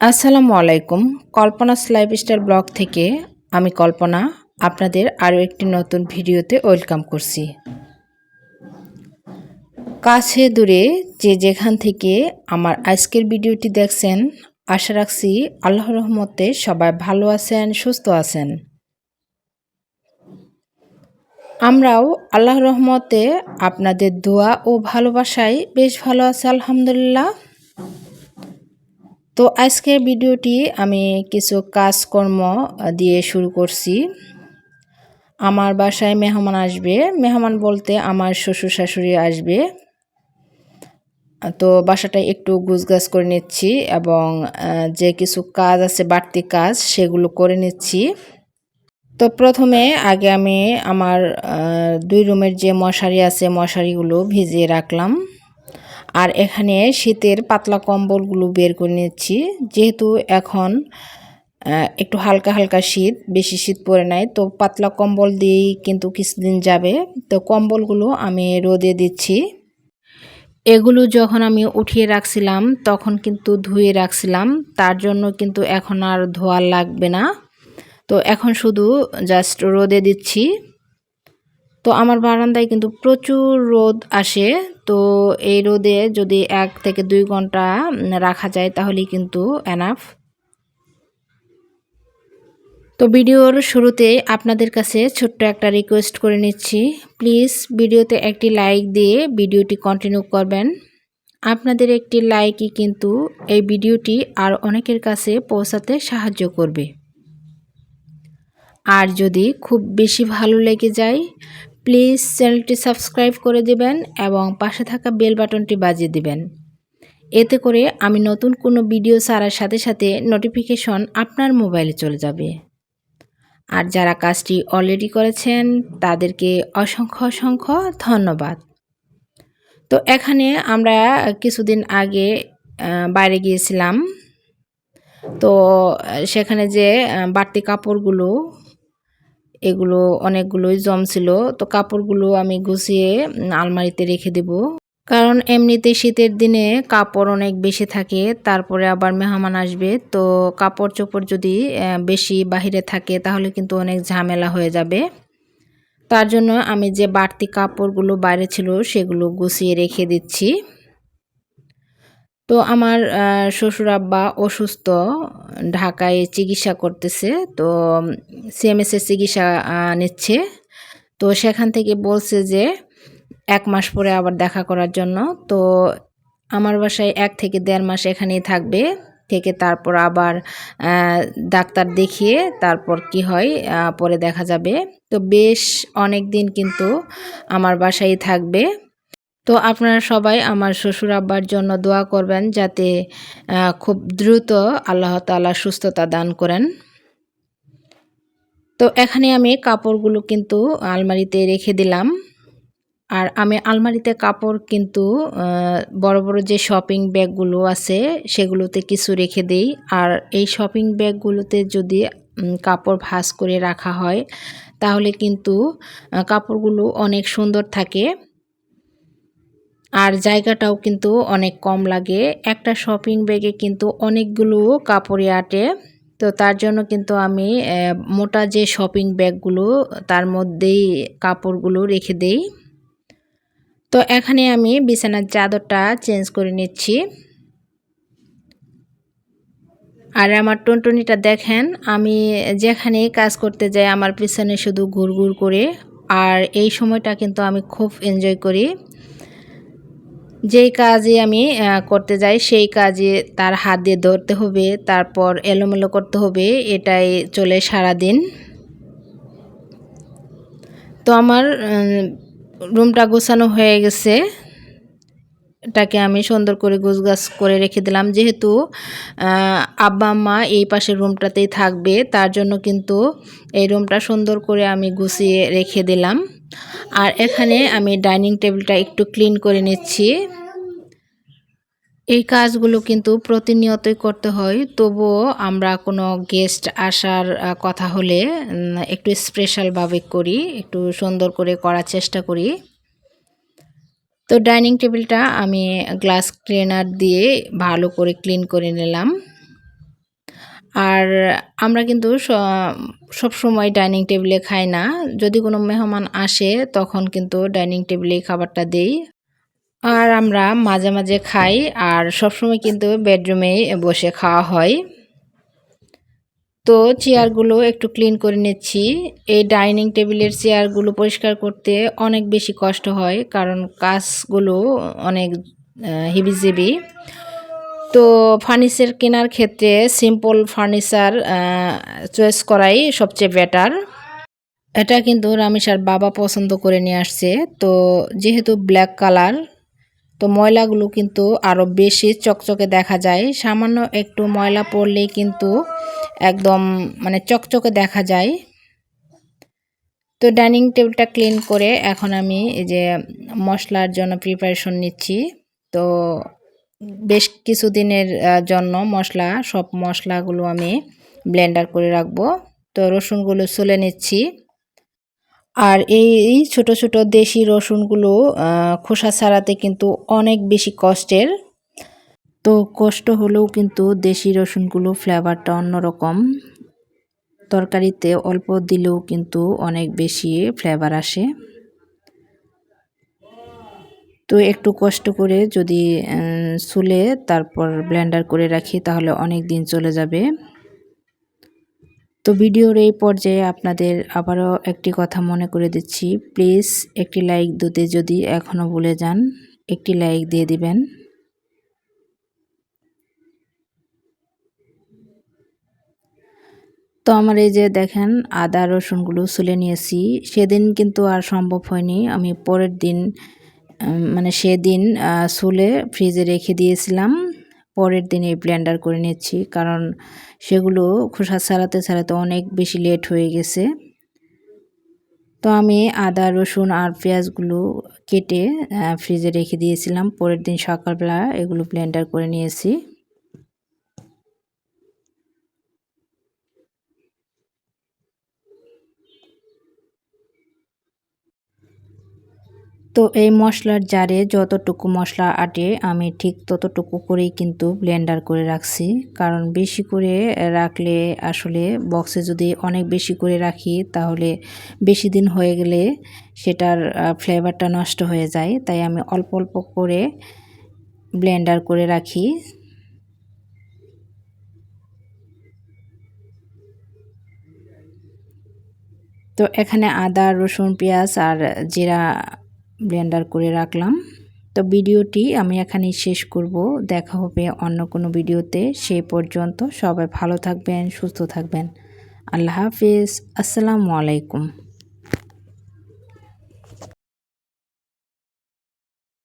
আসসালামু আলাইকুম। কল্পনাস lifestyle blog থেকে আমি কল্পনা, আপনাদের আরও একটি নতুন ভিডিওতে ওয়েলকাম করছি। কাছে দূরে যে যেখান থেকে আমার আজকের ভিডিওটি দেখছেন, আশা রাখছি আল্লাহ রহমতে সবাই ভালো আছেন, সুস্থ আছেন। আমরাও আল্লাহ রহমতে আপনাদের দোয়া ও ভালোবাসায় বেশ ভালো আছে, আলহামদুলিল্লাহ। তো আজকের ভিডিওটি আমি কিছু কাজকর্ম দিয়ে শুরু করছি। আমার বাসায় মেহমান আসবে। মেহমান বলতে আমার শ্বশুর শাশুড়ি আসবে। তো বাসাটা একটু গুছগাছ করে নিচ্ছি এবং যে কিছু কাজ আছে বাড়তি কাজ সেগুলো করে নিচ্ছি। তো প্রথমে আগে আমি আমার দুই রুমের যে মশারি আছে মশারিগুলো ভিজিয়ে রাখলাম। আর এখানে শীতের পাতলা কম্বলগুলো বের করে নিচ্ছি। যেহেতু এখন একটু হালকা হালকা শীত, বেশি শীত পড়ে নাই, তো পাতলা কম্বল দিয়েই কিন্তু কিছুদিন যাবে। তো কম্বলগুলো আমি রোদে দিচ্ছি। এগুলো যখন আমি উঠিয়ে রাখছিলাম, তখন কিন্তু ধুয়ে রাখছিলাম। তার জন্য কিন্তু এখন আর ধোয়া লাগবে না। তো এখন শুধু জাস্ট রোদে দিচ্ছি। তো আমার বারান্দায় কিন্তু প্রচুর রোদ আসে। তো এই রোদে যদি এক থেকে দুই ঘণ্টা রাখা যায়, তাহলেই কিন্তু এনাফ তো ভিডিওর শুরুতে আপনাদের কাছে ছোট্ট একটা রিকোয়েস্ট করে নিচ্ছি। প্লিজ ভিডিওতে একটি লাইক দিয়ে ভিডিওটি কন্টিনিউ করবেন। আপনাদের একটি লাইকই কিন্তু এই ভিডিওটি আর অনেকের কাছে পৌঁছাতে সাহায্য করবে। আর যদি খুব বেশি ভালো লেগে যায় প্লিজ চ্যানেলটি সাবস্ক্রাইব করে দিবেন এবং পাশে থাকা বেল বাটনটি বাজিয়ে দিবেন। এতে করে আমি নতুন কোনো ভিডিও ছাড়ার সাথে সাথে নোটিফিকেশন আপনার মোবাইলে চলে যাবে। আর যারা কাজটি অলরেডি করেছেন, তাদেরকে অসংখ্য অসংখ্য ধন্যবাদ। তো এখানে আমরা কিছুদিন আগে বাইরে গিয়েছিলাম। তো, সেখানে যে বাড়তি কাপড়গুলো, এগুলো অনেকগুলোই জমছিল তো কাপড়গুলো আমি গুছিয়ে আলমারিতে রেখে দেব। কারণ এমনিতে শীতের দিনে কাপড় অনেক বেশি থাকে, তারপরে আবার মেহমান আসবে। তো কাপড় চোপড় যদি বেশি বাহিরে থাকে, তাহলে কিন্তু অনেক ঝামেলা হয়ে যাবে। তার জন্য আমি যে বাড়তি কাপড়গুলো বাইরে ছিল, সেগুলো গুছিয়ে রেখে দিচ্ছি। তো আমার শ্বশুর আব্বা অসুস্থ, ঢাকায় চিকিৎসা করতেছে, তো সিএমএসের চিকিৎসা নিচ্ছে। তো সেখান থেকে বলছে যে এক মাস পরে আবার দেখা করার জন্য। তো আমার বাসায় এক থেকে দেড় মাস এখানেই থাকবে। থেকে তারপর আবার ডাক্তার দেখিয়ে তারপর কি হয় পরে দেখা যাবে। তো বেশ অনেক দিন কিন্তু আমার বাসায় থাকবে। তো আপনারা সবাই আমার শ্বশুর আব্বার জন্য দোয়া করবেন যাতে খুব দ্রুত আল্লাহ তালা সুস্থতা দান করেন। তো এখানে আমি কাপড়গুলো কিন্তু আলমারিতে রেখে দিলাম। আর আমি আলমারিতে কাপড় কিন্তু বড় বড় যে শপিং ব্যাগগুলো আছে, সেগুলোতে কিছু রেখে দেই। আর এই শপিং ব্যাগগুলোতে যদি কাপড় ভাস করে রাখা হয়, তাহলে কিন্তু কাপড়গুলো অনেক সুন্দর থাকে। আর জায়গাটাও কিন্তু অনেক কম লাগে। একটা শপিং ব্যাগে কিন্তু অনেকগুলো কাপড়ে আটে। তো তার জন্য কিন্তু আমি মোটা যে শপিং ব্যাগগুলো তার মধ্যেই কাপড়গুলো রেখে দেই। তো এখানে আমি বিছানার চাদরটা চেঞ্জ করে নিচ্ছি। আর আমার টুনটুনিটা দেখেন, আমি যেখানে কাজ করতে যাই আমার পিছনে শুধু ঘুর ঘুর করে, আর এই সময়টা কিন্তু আমি খুব এনজয় করি। যেই কাজে আমি করতে যাই সেই কাজে তার হাত দিয়ে ধরতে হবে, তারপর এলোমেলো করতে হবে, এটাই চলে সারা দিন তো আমার রুমটা গোছানো হয়ে গেছে। এটাকে আমি সুন্দর করে গাছ করে রেখে দিলাম। যেহেতু আব্বা মা এই পাশের রুমটাতেই থাকবে, তার জন্য কিন্তু এই রুমটা সুন্দর করে আমি গুছিয়ে রেখে দিলাম। আর এখানে আমি ডাইনিং টেবিলটা একটু ক্লিন করে নিচ্ছি। এই কাজগুলো কিন্তু প্রতিনিয়তই করতে হয়, তবুও আমরা কোনো গেস্ট আসার কথা হলে একটু স্পেশালভাবে করি, একটু সুন্দর করে করার চেষ্টা করি। তো ডাইনিং টেবিলটা আমি গ্লাস ক্লিনার দিয়ে ভালো করে ক্লিন করে নিলাম। আর আমরা কিন্তু সব সময় ডাইনিং টেবিলে খাই না, যদি কোনো মেহমান আসে তখন কিন্তু ডাইনিং টেবিলেই খাবারটা দেই। আর আমরা মাঝে মাঝে খাই আর সবসময় কিন্তু বেডরুমে বসে খাওয়া হয়। তো চেয়ারগুলো একটু ক্লিন করে নিচ্ছি। এই ডাইনিং টেবিলের চেয়ারগুলো পরিষ্কার করতে অনেক বেশি কষ্ট হয় কারণ কাজগুলো অনেক হিবিজিবি। তো ফার্নিচার কেনার ক্ষেত্রে সিম্পল ফার্নিচার চয়েস করাই সবচেয়ে বেটার এটা কিন্তু রামিসার বাবা পছন্দ করে নিয়ে আসছে। তো যেহেতু ব্ল্যাক কালার তো ময়লাগুলো কিন্তু আরও বেশি চকচকে দেখা যায়। সামান্য একটু ময়লা পড়লেই কিন্তু একদম মানে চকচকে দেখা যায়। তো ডাইনিং টেবিলটা ক্লিন করে এখন আমি এই যে মশলার জন্য প্রিপারেশন নিচ্ছি। তো বেশ কিছুদিনের জন্য মশলা, সব মশলাগুলো আমি ব্লেন্ডার করে রাখব। তো রসুনগুলো চলে নিচ্ছি। আর এই ছোট ছোট দেশি রসুনগুলো খোসা ছাড়াতে কিন্তু অনেক বেশি কষ্টের। তো কষ্ট হলেও কিন্তু দেশি রসুনগুলো ফ্লেভারটা অন্যরকম। তরকারিতে অল্প দিলেও কিন্তু অনেক বেশি ফ্লেভার আসে। তো একটু কষ্ট করে যদি চুলে তারপর ব্লেন্ডার করে রাখি তাহলে অনেক দিন চলে যাবে। তো ভিডিওর এই পর্যায়ে আপনাদের আবারও একটি কথা মনে করে দিচ্ছি। প্লিজ একটি লাইক দিতে যদি এখনও ভুলে যান, একটি লাইক দিয়ে দিবেন। তো আমার এই যে দেখেন, আদা, রসুনগুলো সুলে নিয়েছি। সেদিন কিন্তু আর সম্ভব হয়নি। আমি পরের দিন মানে সেদিন সুলে ফ্রিজে রেখে দিয়েছিলাম। পরের দিনে ব্লেন্ডার করে নিচ্ছি। কারণ সেগুলো খোসা ছাড়াতে ছাড়াতে অনেক বেশি লেট হয়ে গেছে। তো আমি আদা, রসুন আর পেঁয়াজগুলো কেটে ফ্রিজে রেখে দিয়েছিলাম। পরের দিন সকালবেলা এগুলো ব্লেন্ডার করে নিয়েছি। তো এই মশলার জারে যতটুকু মশলা আটে, আমি ঠিক ততটুকু করেই কিন্তু ব্লেন্ডার করে রাখছি। কারণ বেশি করে রাখলে আসলে বক্সে যদি অনেক বেশি করে রাখি, তাহলে বেশি দিন হয়ে গেলে সেটার ফ্লেভারটা নষ্ট হয়ে যায়। তাই আমি অল্প অল্প করে ব্লেন্ডার করে রাখি। তো এখানে আদা, রসুন, পেঁয়াজ আর জিরা ব্লেন্ডার করে রাখলাম। তো ভিডিওটি আমি এখানেই শেষ করব। দেখা হবে অন্য কোনো ভিডিওতে। সে পর্যন্ত সবাই ভালো থাকবেন, সুস্থ থাকবেন। আল্লাহ হাফিজ। আসসালামু আলাইকুম।